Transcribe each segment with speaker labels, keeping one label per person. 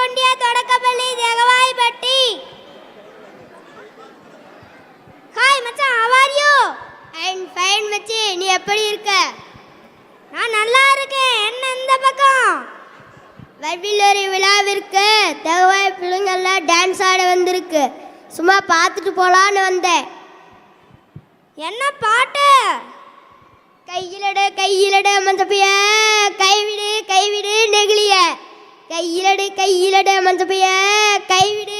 Speaker 1: ஒன்றிய தொடக்கப்பள்ளி தேகவாய்பட்டி. ஹாய் மச்சான் how are you and fine மச்சி நீ எப்படி இருக்க? நான் நல்லா இருக்கேன். என்ன இந்த பக்கம்? வல்வில்லொரு விழாவிற்கு தகவாய் பிள்ளைங்கள்லாம் டான்ஸ் ஆட வந்திருக்கு. சும்மா பார்த்துட்டு போகலான்னு வந்தேன். என்ன பாட்டு? கையிலட கையிலடு மஞ்சப்பைய கைவிடு கைவிடு நெகிழிய. கையிலடு கையிலடு மஞ்சப்பைய கைவிடு கைவிடு.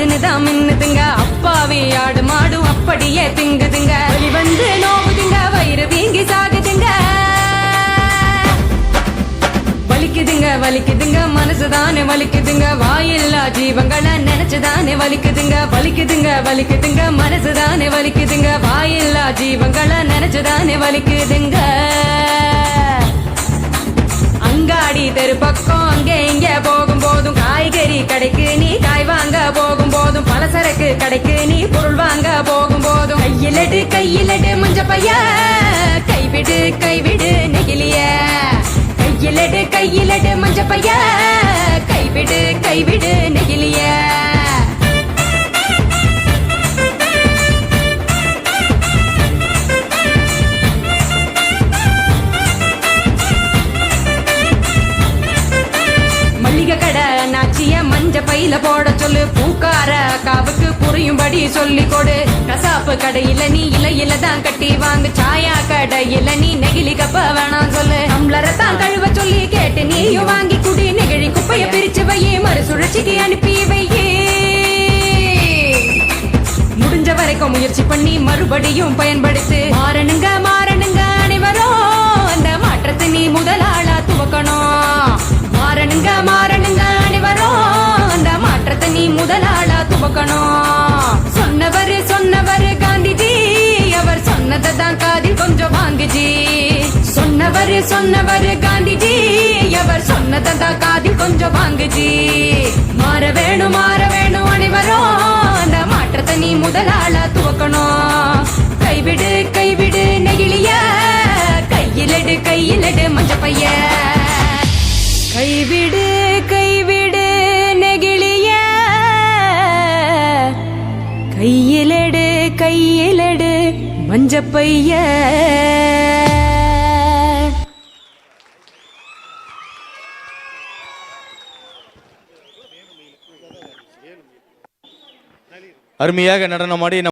Speaker 2: போல தான் மின்னுதுங்க அப்பாவி ஆடு மாடும் அப்படியே திங்குதுங்க வலி வந்து நோவுதுங்க வயிறு வீங்கி சாகுதுங்க வலிக்குதுங்க வலிக்குதுங்க மனசுதானே வலிக்குதுங்க வாயில்லா ஜீவங்களை நினைச்சுதானே வலிக்குதுங்க வலிக்குதுங்க வலிக்குதுங்க மனசுதானே வலிக்குதுங்க வாயில்லா ஜீவங்களை நினைச்சுதானே வலிக்குதுங்க அங்காடி தெரு பக்கம் அங்கே இங்கே போகும் போதும். காய்கறி கடைக்கு நீ காய் வாங்க போகும் போதும் பலசரக்கு கடைக்கு நீ பொருள் வாங்க போகும் போதும் கையிலடு கையிலடு முஞ்ச பைய. கைவிடு கைவிடு நெகிலிய கையிலடு கையிலடு முஞ்ச பைய. கைவிடு கைவிடு நெகிலிய மல்லிகை கடை நாச்சிய மஞ்ச பையில போட சொல்லு பூக்கார காவுக்கு புரியும்படி சொல்லி கொடு. கசாப்பு கடையில நீ இலையில தான் கட்டி வாங்கு. சாயா கடையில நீ நெகிழி கப்ப வேணாம் சொல்லு. டம்ளரை தான் கழுவ சொல்லி கேட்டு நீயும் வாங்கி குடி. நெகிழி குப்பைய பிரிச்சு வையே மறுசுழற்சிக்கு அனுப்பி வையே. முடிஞ்ச வரைக்கும் முயற்சி பண்ணி மறுபடியும் பயன்படுத்து. மாறணுங்க. முதலாளா சொன்னவர் சொன்னவர் காந்திஜி. அவர் சொன்னதை தான் காதில் கொஞ்சம் வாங்குஜி. சொன்னவர் சொன்னவர் காந்திஜி. அவர் சொன்னதை தான் காதில் கொஞ்சம் வாங்குஜி. மாற வேணும் மாற வேணும் அனைவரும். அந்த மாற்றத்தை நீ முதலாள துவக்கணும். கைவிடு கைவிடு நெகிழிய. கையிலடு கையிலடு மஞ்சப்பைய. கைவிடு பைய.
Speaker 3: அருமையாக நடனமாடி